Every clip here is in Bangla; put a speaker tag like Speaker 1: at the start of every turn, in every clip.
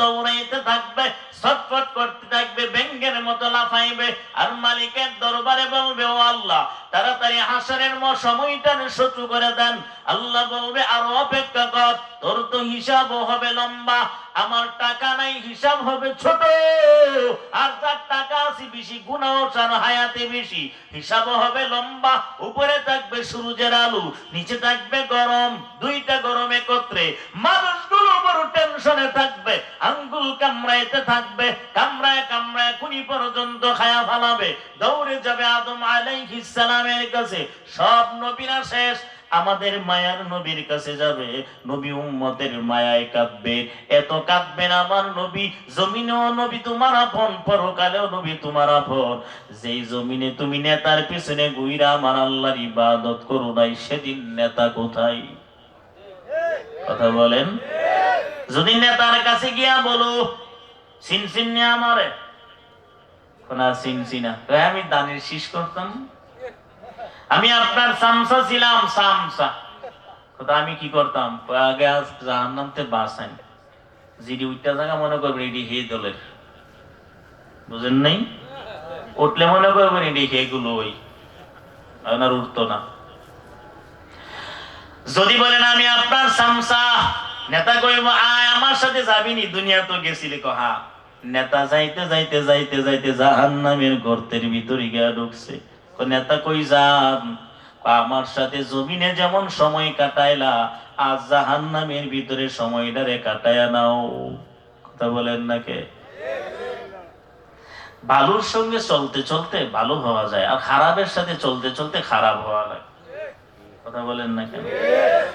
Speaker 1: দৌড়াইতে থাকবে, ছটফট করতে থাকবে, ব্যঙ্গের মতো লাফাইবে, আর মালিকের দরবারে বলবে, ও আল্লাহ, তাড়াতাড়ি হাসরের ম সময়টা সচু করে দেন। আল্লাহ বলবে, আরও অপেক্ষা কর, তোর তো হিসাবও হবে লম্বা, আমার টাকা নাই, হিসাব হবে ছোট, আর যার টাকা আছে বেশি গুণাও চান হায়াতে বেশি, হিসাবও হবে লম্বা, উপরে থাকবে সূর্যের আলু, নিচে থাকবে গরম, দুইটা গরম একত্রে মানুষগুলো বড় টেনশনে থাকবে, আঙ্গুল কামড়াইতে থাকবে, কামড়ায় কামড়ায় পর্যন্ত খায়া ফালাবে। দৌড়ে যাবে আদম কাছে। সব নবীরা শেষ, আমাদের মায়ার নবীর কাছে যাবে। নবী উম্মতের মায়ায় এত আমার নবী, জমিনেও নবী তোমার আপন, পরকালেও নবী তোমার আপন। যেই জমিনে তুমি নেতার পিছনে গুইরা আমার আল্লাহর ইবাদত করো নাই, সেদিন নেতা কোথায়? কথা বলেন। যদি নেতার কাছে গিয়া বলো আমি দানের শীষ করতাম। আমি আপনার সামসা ছিলাম, সামসা। কথা আমি কি করতাম? আগে আজ জাহান্নামতে বাসাই জিডি জায়গা মনে করবেন হে দলের। বুঝেন নাই? উঠলে মনে করবেন এটি হে গুলো ওই আপনার উঠতো না। যদি বলেন আমি আপনার সামসা নেতা কইব আয়, আমার সাথে যাবিনি দুনিয়া তো গেছিলি কহা নেতা যাইতে যাইতে যাইতে যাইতে জাহান্নামের গর্তের ভিতরে গিয়া ঢুকছে। নেতা কই যান? আমার সাথে জমিনে যেমন সময় কাটাইলা, আজ জাহান্নামের ভিতরে সময়টারে কাটায়া নাও। কথা বলেন না কে? ভালোর সঙ্গে চলতে চলতে ভালো হওয়া যায়, আর খারাপের সাথে চলতে চলতে খারাপ হওয়া লাগে। কথা বলেন না কেন?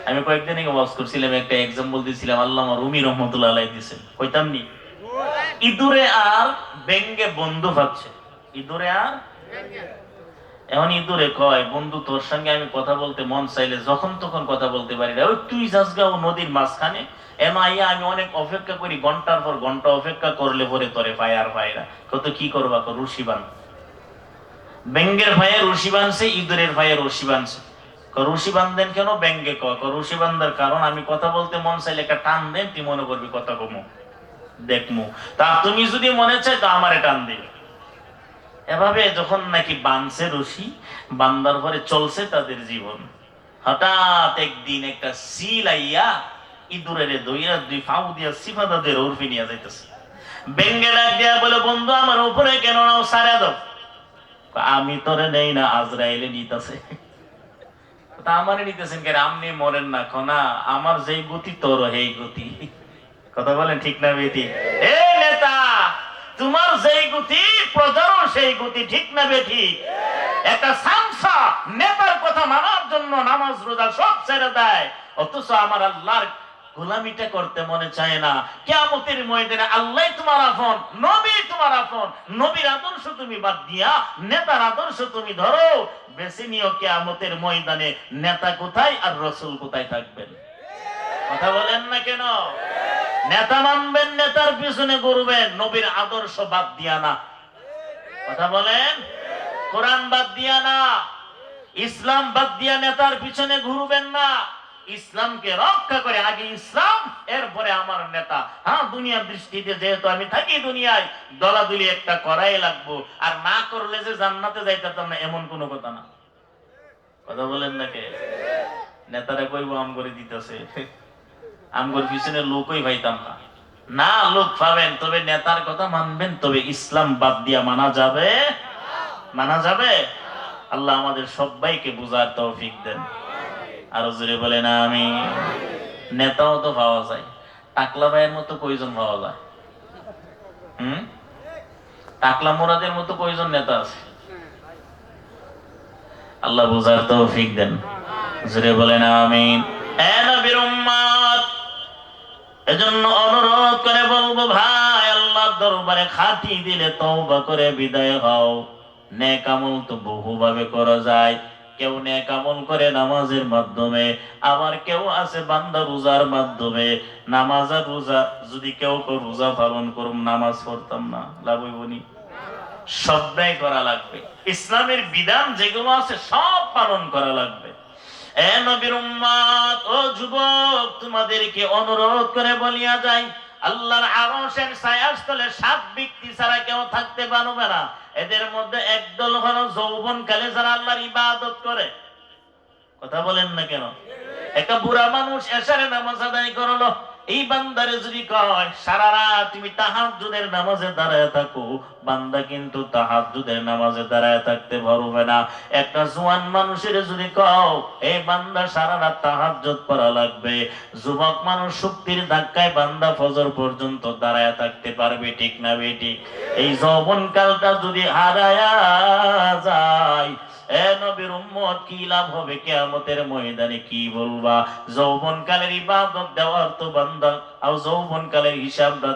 Speaker 1: আমি কয়েকদিন আগে ওয়াজ করছিলাম, একটা এক্সাম্পল দিছিলাম আল্লাহ রুমি রহমতুল্লাহ আলাই দিছেন কইতাম নি? ইঁদুরে আর ব্যঙ্গে বন্ধু ভাবছে। ইঁদুরে আর এখন ইঁদুরে কয়, বন্ধু, তোর সঙ্গে আমি কথা বলতে মন চাইলে যখন তখন কথা বলতে পারি না। ওই তুই যাসগাঁও নদীর মাঝখানে এমন আইয়া আমি অনেক অপেক্ষা করি, ঘণ্টার পর ঘণ্টা অপেক্ষা করলে পরে তোরে পায় আর না। কত কি করবা কর, রুশি বান। ব্যঙ্গের ভাইয়ের রশি বানছে, ইঁদুরের ভাইয়ের রশি বানছে। রশি বান্ধেন কেন ব্যঙ্গে ক? ক রশি বান্ধার কারণ আমি কথা বলতে মন চাইলে একটা টান দেন, তুই মনে করবি কথা কমু। দেখমু। তা তুমি যদি মনে চাই তো আমারে টান এভাবে যখন নাকি রশি বান্দার চলছে তাদের জীবন। হঠাৎ একদিন একটা সিল আইয়া ইঁদুরের দইরা দুই ফাউ দিয়া সিফা তাদের উর্ফি নিয়ে যাইতেছে। বেঙ্গে ডাক দিয়া বলে, বন্ধু, আমার উপরে কেন নাও সারা দাও? আমি তোরে নেই না, আজরাইলে নিতেছে। নিতেছেন মরেন না আমার যেই গতি, তোর হেই গতি। কথা বলেন ঠিক না, বেটি? এ নেতা, তোমার যেই গতি, প্রজারও সেই গতি, ঠিক না, বেটি? একটা সামসা নেতার কথা মানার জন্য নামাজ, রোজা সব ছেড়ে দেয়। অথচ আমার আল্লাহর গোলামিটা করতে মনে চায় না। কেয়ামতের ময়দানে আল্লাহ তোমার আপন, নবী তোমার আপন, নবীর আদর্শ তুমি বাদ দিয়া, নেতার আদর্শ তুমি ধরো। বেছে নিও কেয়ামতের ময়দানে, নেতা কোথায় আর রসুল কোথায় থাকবেন? কথা বলেন না কেন? নেতা মানবেন, নেতার পিছনে ঘুরবেন, নবীর আদর্শ বাদ দিয়া না। কথা বলেন? কোরআন বাদ দিয়া না। ইসলাম বাদ দিয়া নেতার পিছনে ঘুরবেন না। ইসলামকে রক্ষা করে আগে ইসলাম, এরপরে আমার নেতা। হ্যাঁ দুনিয়ার দৃষ্টিতে যেহেতু আমি থাকি দুনিয়ায়, দলাদলি একটা করাই লাগবো। আর না করলে যে জান্নাতে যাইতাম না, এমন কোনো কথা না। কথা বলেন না কে? নেতারা কইব আম করে দিতেছে। আমগর পিছনে লোকই পাইতাম না। না লোক পাবেন, তবে নেতার কথা মানবেন, তবে ইসলাম বাদ দিয়া মানা যাবে? মানা যাবে? আল্লাহ আমাদের সবাইকে বুঝার তৌফিক দেন। আরও জোরে বলে না আমি নেতাও তো পাওয়া যায়, টাকলা ভাইয়ের মতো কয়জন পাওয়া যায়? হুম? টাকলা মোরাদের মতো কয়জন নেতা আছে? আল্লাহ বুঝার তৌফিক দেন। জোরে বলেন, আমিন। এজন্য অনুরোধ করে বলব, ভাই আল্লাহ দরবারে খাটি দিলে তওবা করে বিদায় হও। নেক আমল তো বহুভাবে করা যায়। কেউ নেক আমল করে নামাজের মাধ্যমে, আবার কেউ আছে বান্দা রোজার মাধ্যমে, নামাজ আর রোজা, যদি কেউ কেউ রোজা পালন করুম, নামাজ পড়তাম না লাভ হইবনি সবটাই করা লাগবে। ইসলামের বিধান যেগুলো আছে, সব পালন করা লাগবে। এ নবীর উম্মাত ও যুবক, তোমাদেরকে অনুরোধ করে বলিয়া যাই আল্লাহর আরশের ছায়াস্থলে সাত ব্যক্তি ছাড়া কেউ থাকতে পারবে না। এদের মধ্যে একদল হলো যৌবনকালে যারা আল্লাহর ইবাদত করে। কথা বলেন না কেন? একটা বুড়া মানুষ এসারে নামাজ আদায় করল এই বান্দারে যদি কয়, সারা রাত তুমি তাহাজ্জুদের নামাজে দাঁড়ায় থাকো, বান্দা কিন্তু তাহাজ্জুদের নামাজে দাঁড়ায় থাকতে পারবে না। একটা জোয়ান মানুষের যদি কও এই বান্দা, সারা রাত তাহাজ্জুদ পড়া লাগবে। যুবক মানুষ শক্তির ধাক্কায় বান্দা ফজর পর্যন্ত দাঁড়ায় থাকতে পারবে, ঠিক না বেটি এই যৌবন কালটা যদি হারায়া যায় এ নবীর উম্মত কি লাভ হবে কিয়ামতের ময়দানে কি বলবা? ইবাদত দেওয়ার তো বান্দা, আর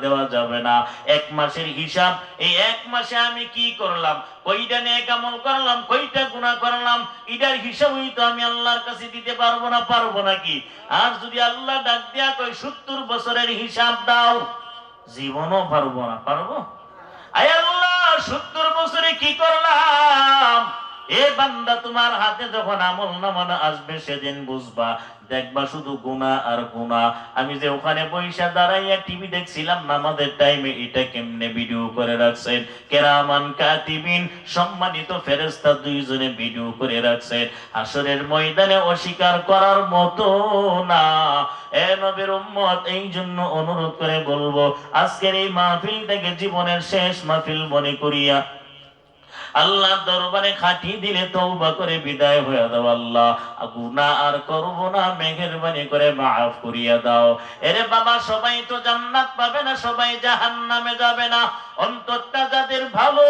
Speaker 1: দেওয়া যাবে না। এক মাসের হিসাব, এই এক মাসে আমি কি করলাম? কইটা নিয়ে কামল করলাম কইটা গুনাহ করলাম? তো আমি আল্লাহর কাছে দিতে পারব না, পারব নাকি আর যদি আল্লাহ ডাক দিয়া কই সত্তর বছরের হিসাব দাও, জীবনও পারব না, পারব? আয় আল্লাহ, সত্তর বছরে কি করলাম? এ বান্দা তোমার হাতে যখন আমল নামানা আসবে, সেদিন বুঝবা, দেখবা শুধু গুণা আর গুণা আমি যে ওখানে পয়সা দাঁড়াইয়া টিভি দেখছিলাম নামাজের টাইমে এটা কেমনে ভিডিও করে রাখছেন? কেরামান কাতিবিন, সম্মানিত ফেরেস্তা দুইজনে ভিডিও করে রাখছেন। আসরের ময়দানে অস্বীকার করার মতো না। এ নবীর উম্মত, এই জন্য অনুরোধ করে বলব, আজকের এই মাহফিলটাকে জীবনের শেষ মাহফিল মনে করিয়া আল্লাহ দরবারে খাটি দিলে তওবা করে বিদায় হয়ে দাও আল্লাহ। গুনা আর করব না, মেহেরবানি করে মাফ করিয়া দাও। এরে বাবা, সবাই তো জান্নাত পাবে না, সবাই জাহান্নামে যাবে না। অন্তরটা যাদের ভালো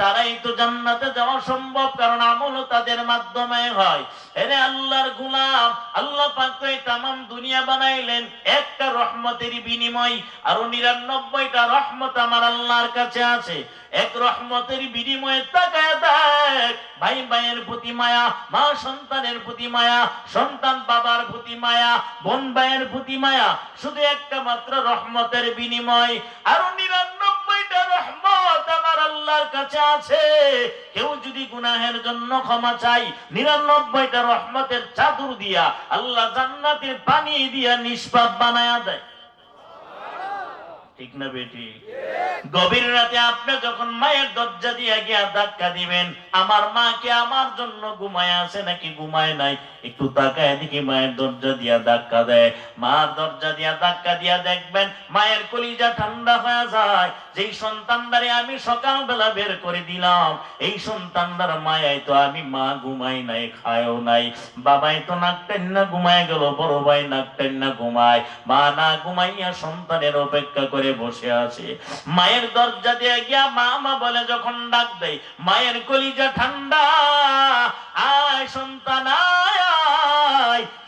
Speaker 1: তারাই তো জান্নাতে যাওয়া সম্ভব, কারণ আমল তাদের মাধ্যমে হয়। এরে আল্লাহর গুলাম, আল্লাহ পাক তো এই তামাম দুনিয়া বানাইলেন, একটা রহমতের বিনিময়, আরও নিরানব্বইটা রহমত আমার আল্লাহর কাছে আছে। এক রহমতের বিনিময়ে তাকায় দেখ, ভাই ভাইয়ের প্রতি মায়া, মা সন্তানের প্রতি মায়া, সন্তান বাবার প্রতি মায়া, বোন ভাইয়ের প্রতি মায়া, শুধু একটা মাত্র রহমতের বিনিময়, আরও কেউ যদি গুনাহের জন্য ক্ষমা চাই নিরানব্বইটা রহমতের চাদর দিয়া আল্লাহ জান্নাতের পানি দিয়া নিষ্পাপ বানায়া দেয়। ঠিক না বেটি? গভীর রাতে আপনি যখন মায়ের দরজা দিয়ে গিয়া ধাক্কা দিবেন, আমার মা কি আমার জন্য ঘুমায় আছে নাকি ঘুমায় নাই? একটু তাকায় দেখি মায়ের দরজা দিয়া ধাক্কা দেয়। মা দরজা দিয়া ধাক্কা দিয়া দেখবেন মায়ের কলিজা ঠান্ডা হয়ে যায়। যেই সন্তানদারে আমি সকালবেলা বের করে দিলাম, এই সন্তানদার মায়াই তো আমি মা ঘুমাই নাই, খায়ও নাই। বাবাই তো নাক না ঘুমায় গেল, বড় ভাই নাক না ঘুমায়। মা না ঘুমাইয়া সন্তানের অপেক্ষা করে বসে আছে। মায়ের দরজা দিয়ে গিয়া মা মা বলে, যখন ডাক দেয়, মায়ের কলিজা ঠান্ডা, আয় সন্তান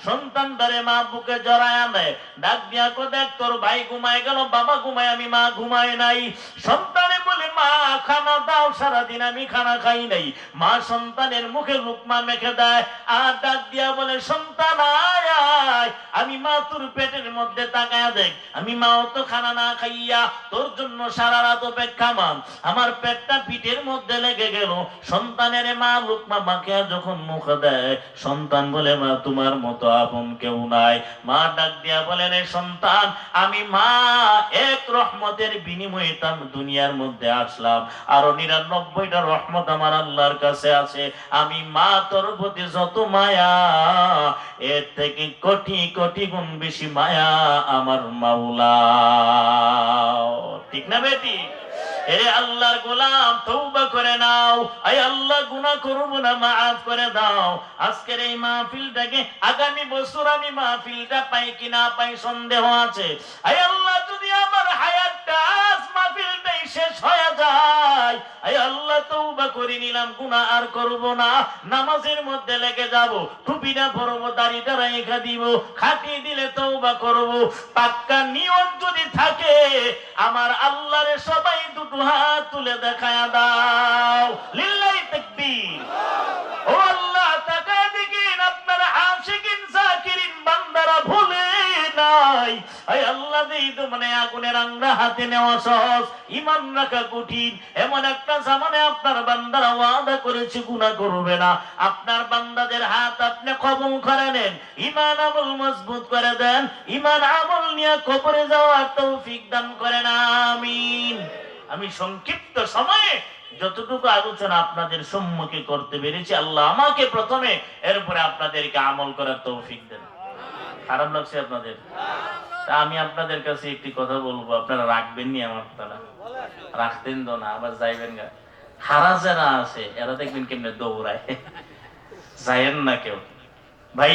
Speaker 1: সন্তান ধরে মা বুকে জড়ায় আনে। ডাক দিয়া কো, দেখ, তোর ভাই ঘুমায় গেল, বাবা ঘুমায়, আমি মা ঘুমায় নাই। সন্তানে বলে, মা, খানা দাও, সারাদিন আমি খানা খাই নাই। মা সন্তানের মুখে লুকমা মেখে দেয়, আর ডাক দিয়া বলে, সন্তান আমি মা তোর পেটের মধ্যে তাকায় দেখ, আমি মা অত খানা না খাইয়া তোর জন্য সারা রাত অপেক্ষা মান আমার পেটটা পিঠের মধ্যে লেগে গেল। সন্তানের মা লুকমা মাকে যখন মুখ দেয়, সন্তান বলে, মা, তোমার মতো আপন কেউ নাই। মা ডাক দিয়া বলে, রে সন্তান, আমি মা, এক রহমতের বিনিময়ে তাম দুনিয়ার মধ্যে আসলাম। আরও নিরানব্বইটা রহমত আমার আল্লাহর কাছে আছে। আমি মা তোর প্রতি যত মায়া, এর থেকে কোটি কোটি গুণ বেশি মায়া আমার মাওলা। ঠিক না বেটি? এরে আল্লাহর গোলাম তৌবা করে নাও। আই আল্লাহ, গুনাহ করব না মাফ করে দাও। আজকের এই মাহফিলটাকে আগামী বছর আমি মাহফিলটা পাই কিনা পাই সন্দেহ আছে। আই আল্লাহ, যদি আমার হায়াতটা শেষ হয়ে যায়। আই আল্লাহ নিলাম আর করব না। নামাজের মধ্যে লেগে যাব, টুপিটা দিব, খাটিয়ে দিলে তৌবা করব। পাক্কা নিয়ত যদি থাকে, আমার আল্লাহরে সবাই দুটো হাত তুলে দেখায় দাও। লিল্লাই তাকবীর। মানে আপনার বান্দাদের হাত আপনি করে নেন, ইমান আমল মজবুত করে দেন, ইমান আমল নিয়ে যাওয়ার তৌফিক দান করেন, আমিন। আমি সংক্ষিপ্ত সময়ে যতটুকু আলোচনা আপনাদের সম্মুখে করতে পেরেছি, আল্লাহ আমাকে প্রথমে এরপরে আপনাদেরকে আমল করার তৌফিক দেন। খারাপ লাগছে আপনাদের? আমি আপনাদের কাছে একটি কথা বলব, আপনারা রাখবেন নি আমার তারা রাখতেন তো না, আবার যাইবেন গা। খারা যারা আছে, এরা দেখবেন কেমনে দৌড়ায়। যায়েন না কেউ। ভাই,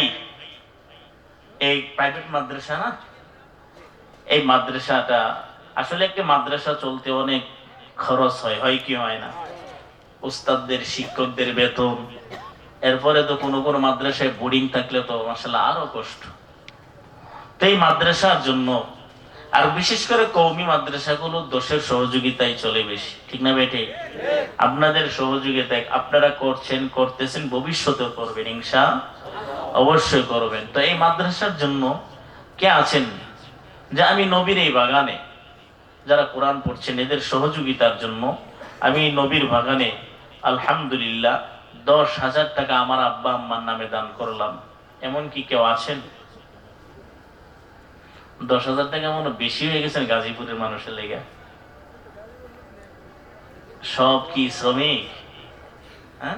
Speaker 1: এই প্রাইভেট মাদ্রাসা না? এই মাদ্রাসাটা, আসলে একটি মাদ্রাসা চলতে অনেক খরচ হয় হয় কি হয় না? উস্তাদদের, শিক্ষকদের বেতন। এরপরে তো কোনো কোনো মাদ্রাসায় বোর্ডিং থাকলে তো মাসাল্লাহ আরও কষ্ট। তো এই মাদ্রাসার জন্য, আর বিশেষ করে কৌমি মাদ্রাসাগুলো দোষের সহযোগিতায় চলে বেশি। ঠিক না বেটে? আপনাদের সহযোগিতায় আপনারা করছেন, করতেছেন, ভবিষ্যতেও করবেন, ইনশা অবশ্যই করবেন। তো এই মাদ্রাসার জন্য কে আছেন? যে আমি নবীর এই বাগানে, যারা কোরআন পড়ছেন, এদের সহযোগিতার জন্য আমি নবীর বাগানে, আলহামদুলিল্লাহ, দশ হাজার টাকা আমার আব্বা আম্মার নামে দান করলাম। এমন কি কেউ আছেন? দশ হাজার টাকা মনে বেশি হয়ে গেছেন গাজীপুরের মানুষের লেগে। সব কি শ্রমিক? হ্যাঁ?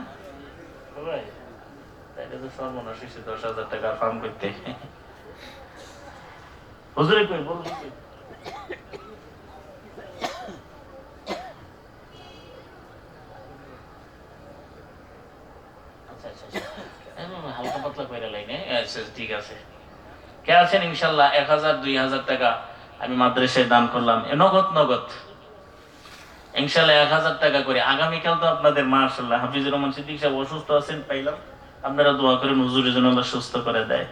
Speaker 1: আচ্ছা, আচ্ছা, আচ্ছা। হালকা পাতলা কইরা লাইনে। আচ্ছা ঠিক আছে। কে আছেন ইনশাল্লাহ এক হাজার, দুই হাজার টাকা আমি মাদ্রাসায় দান করলাম। নগদ নগদ। ইনশাল্লাহ এক হাজার টাকা করে। আগামীকাল তো আপনাদের মার্শাল্লাহ হাফিজুর রহমান সিদ্দিক সাহেব অসুস্থ আছেন, পাইলাম। আপনারা দোয়া করেন, হুজুরের জন্য সুস্থ করে দেয়।